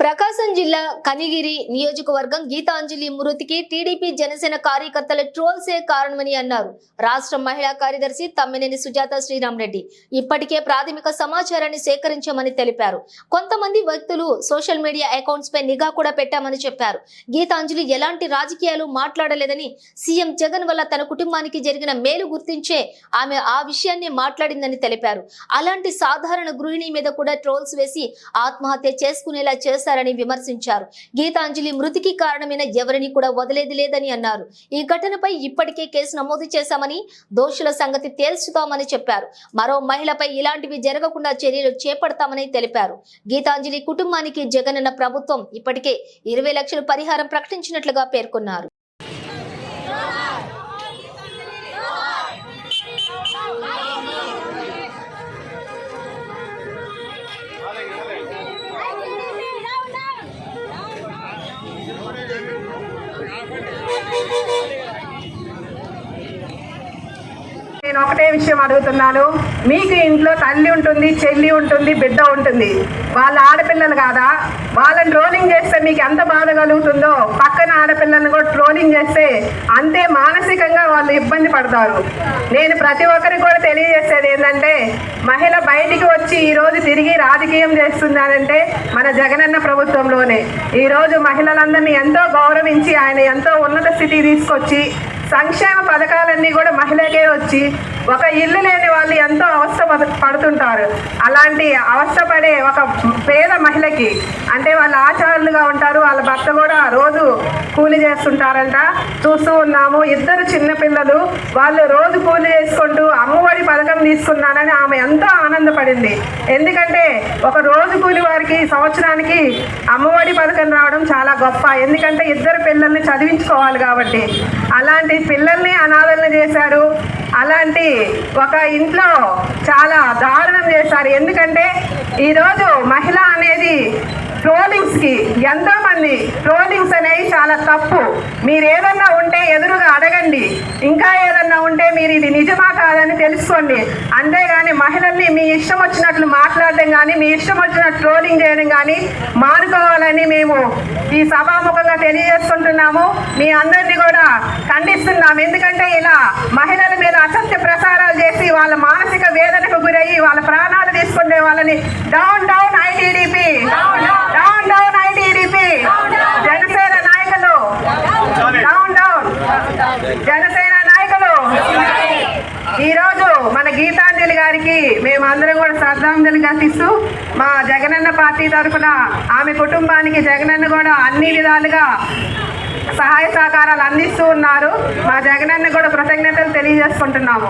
ప్రకాశం జిల్లా కనిగిరి నియోజకవర్గం గీతాంజలి మృతికి టీడీపీ జనసేన కార్యకర్తల ట్రోల్సే కారణమని అన్నారు. రాష్ట్ర మహిళా కార్యదర్శి తమ్మినేని సుజాత శ్రీరామ్ రెడ్డి ఇప్పటికే ప్రాథమిక సమాచారాన్ని సేకరించామని తెలిపారు. కొంతమంది వ్యక్తులు సోషల్ మీడియా అకౌంట్స్ పై నిఘా కూడా పెట్టామని చెప్పారు. గీతాంజలి ఎలాంటి రాజకీయాలు మాట్లాడలేదని సీఎం జగన్ వల్ల తన కుటుంబానికి జరిగిన మేలు గుర్తించే ఆమె ఆ విషయాన్ని మాట్లాడిందని తెలిపారు. అలాంటి సాధారణ గృహిణి మీద కూడా ట్రోల్స్ వేసి ఆత్మహత్య చేసుకునేలా చేశారని విమర్శించారు. గీతాంజలి మృతికి కారణమైన ఎవరిని కూడా వదిలేది లేదని అన్నారు. ఈ ఘటనపై ఇప్పటికే కేసు నమోదు చేశామని దోషుల సంగతి తేల్చుతామని చెప్పారు. మరో మహిళపై ఇలాంటివి జరగకుండా చర్యలు చేపడతామని తెలిపారు. గీతాంజలి కుటుంబానికి జగనన్న ప్రభుత్వం ఇప్పటికే ఇరవై లక్షల పరిహారం ప్రకటించినట్లుగా పేర్కొన్నారు. నేను ఒకటే విషయం అడుగుతున్నాను. మీకు ఇంట్లో తల్లి ఉంటుంది చెల్లి ఉంటుంది బిడ్డ ఉంటుంది. వాళ్ళ ఆడపిల్లలు కాదా? వాళ్ళని రోలింగ్ చేస్తే మీకు ఎంత బాధ కలుగుతుందో? పక్కన ఆడపిల్లల్ని కూడా చేస్తే అంతే మానసికంగా వాళ్ళు ఇబ్బంది పడతారు. నేను ప్రతి ఒక్కరికి కూడా తెలియజేసేది ఏంటంటే మహిళ బయటికి వచ్చి ఈరోజు తిరిగి రాజకీయం చేస్తున్నారంటే మన జగనన్న ప్రభుత్వంలోనే. ఈరోజు మహిళలందరినీ ఎంతో గౌరవించి ఆయన ఎంతో ఉన్నత స్థితి తీసుకొచ్చి సంక్షేమ పథకాలన్నీ కూడా మహిళకే వచ్చి ఒక ఇల్లు లేని వాళ్ళు ఎంతో అవస్థ పడ- పడుతుంటారు. అలాంటి అవస్థ పడే ఒక పేద మహిళకి అంటే వాళ్ళ ఆచారాలుగా ఉంటారు వాళ్ళ భర్త కూడా కూలి చేస్తుంటారంట. చూస్తూ ఉన్నాము. ఇద్దరు చిన్నపిల్లలు వాళ్ళు రోజు కూలి చేసుకుంటూ అమ్మఒడి పథకం తీసుకున్నానని ఆమె ఎంతో ఆనందపడింది. ఎందుకంటే ఒక రోజు కూలి వారికి సంవత్సరానికి అమ్మఒడి పథకం రావడం చాలా గొప్ప. ఎందుకంటే ఇద్దరు పిల్లల్ని చదివించుకోవాలి కాబట్టి. అలాంటి పిల్లల్ని అనాథలను చేశారు. అలాంటి ఒక ఇంట్లో చాలా దారుణం చేశారు. ఎందుకంటే ఈరోజు మహిళ అనేది ట్రోలింగ్స్కి ఎంతోమంది ట్రోలింగ్ చాలా తప్పు. మీరు ఏదన్నా ఉంటే ఎదురుగా అడగండి. ఇంకా ఏదన్నా ఉంటే మీరు ఇది నిజమా కాదని తెలుసుకోండి. అంతేగాని మహిళల్ని మీ ఇష్టం వచ్చినట్లు మాట్లాడడం కానీ మీ ఇష్టం వచ్చినట్లు ట్రోలింగ్ చేయడం కానీ మానుకోవాలని మేము ఈ సభాముఖంగా తెలియజేసుకుంటున్నాము. మీ అందరినీ కూడా ఖండిస్తున్నాం ఎందుకంటే ఇలా మహిళల మీద అసత్య ప్రసారాలు చేసి వాళ్ళ మానసిక వేదనకు గురయ్యి వాళ్ళ ప్రాణాలు తీసుకునే వాళ్ళని down down ITDP down down ITDP Janasena నాయకులు డౌన్ డౌన్ జనసేన నాయకులు ఈరోజు మన గీతాంజలి గారికి మేమందరం కూడా శ్రద్ధాంజలి ఘటిస్తూ మా జగనన్న పార్టీ తరఫున ఆమె కుటుంబానికి జగనన్న కూడా అన్ని విధాలుగా సహాయ సహకారాలు అందిస్తూ ఉన్నారు. మా జగనన్న కూడా కృతజ్ఞతలు తెలియజేసుకుంటున్నాము.